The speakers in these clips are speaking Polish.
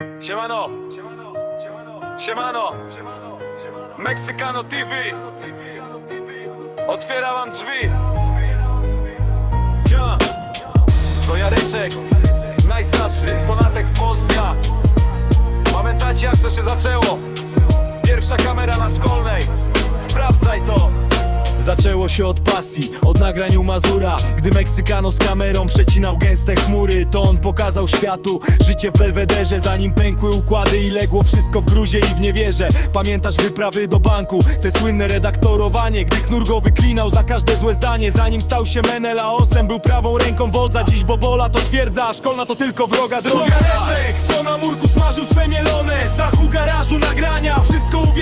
Siemano! Siemano! Meksykano TV! Otwiera wam drzwi! Ja! To Jareczek! Najstarszy ponatek w Polsce! Pamiętacie jak to się zaczęło? Zaczęło się od pasji, od nagrań u Mazura. Gdy Meksykano z kamerą przecinał gęste chmury To on pokazał światu życie w Belwederze. Zanim pękły układy i legło wszystko w gruzie i w niewierze. Pamiętasz wyprawy do banku, te słynne redaktorowanie Gdy knur go wyklinał za każde złe zdanie. Zanim stał się Menelaosem, był prawą ręką wodza. Dziś Bobola to twierdza, a szkolna to tylko wroga droga. Lecek, co na murku smażył swe mielone. Z dachu garażu nagrania, wszystko uwiecznione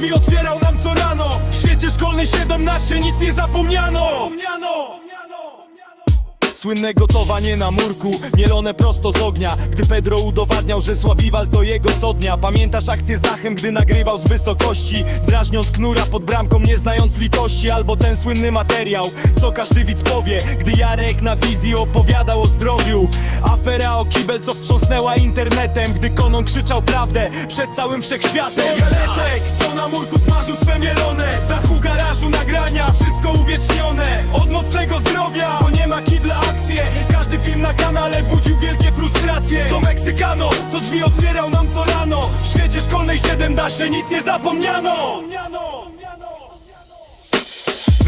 drzwi otwierał nam co rano. W świecie szkolnej 17 nic nie zapomniano Słynne gotowanie na murku, mielone prosto z ognia. Gdy Pedro udowadniał, że Sławiwal to jego co dnia Pamiętasz akcję z dachem, gdy nagrywał z wysokości? Drażniąc knura pod bramką, nie znając litości. Albo ten słynny materiał, co każdy widz powie Gdy Jarek na wizji opowiadał o zdrowiu. Afera o kibel, co wstrząsnęła internetem Gdy Konon krzyczał prawdę przed całym wszechświatem. Jalecek, co na murku smażył swe mielone. Z dachu garażu nagrania, wszystko uwiecznione. Od mocnego zdrowia, Na kanale budził wielkie frustracje. To Meksykano, co drzwi otwierał nam co rano. W świecie szkolnej 17 nic nie zapomniano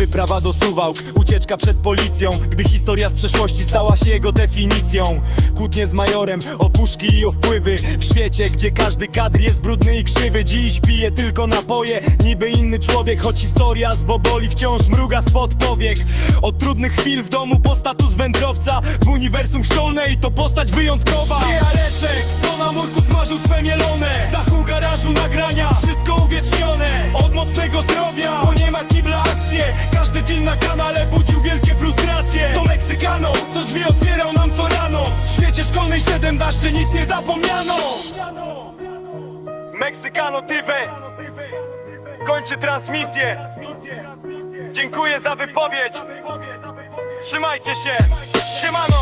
Wyprawa do Suwałk, ucieczka przed policją Gdy historia z przeszłości stała się jego definicją. Kłótnie z majorem, o puszki i o wpływy W świecie, gdzie każdy kadr jest brudny i krzywy. Dziś pije tylko napoje, niby inny człowiek Choć historia z Boboli wciąż mruga spod powiek. Od trudnych chwil w domu po status wędrowca W uniwersum szkolnej to postać wyjątkowa. Jareczek, co na murku smażył swe mielone. Z dachu garażu nagrania, wszystko uwiecznione. Od mocnego zdrowia, na kanale budził wielkie frustracje. To Meksykano, co drzwi otwierał nam co rano. W świecie szkolnej 17 nic nie zapomniano. Meksykano TV Kończy transmisję. Dziękuję za wypowiedź. Trzymajcie się. Siemano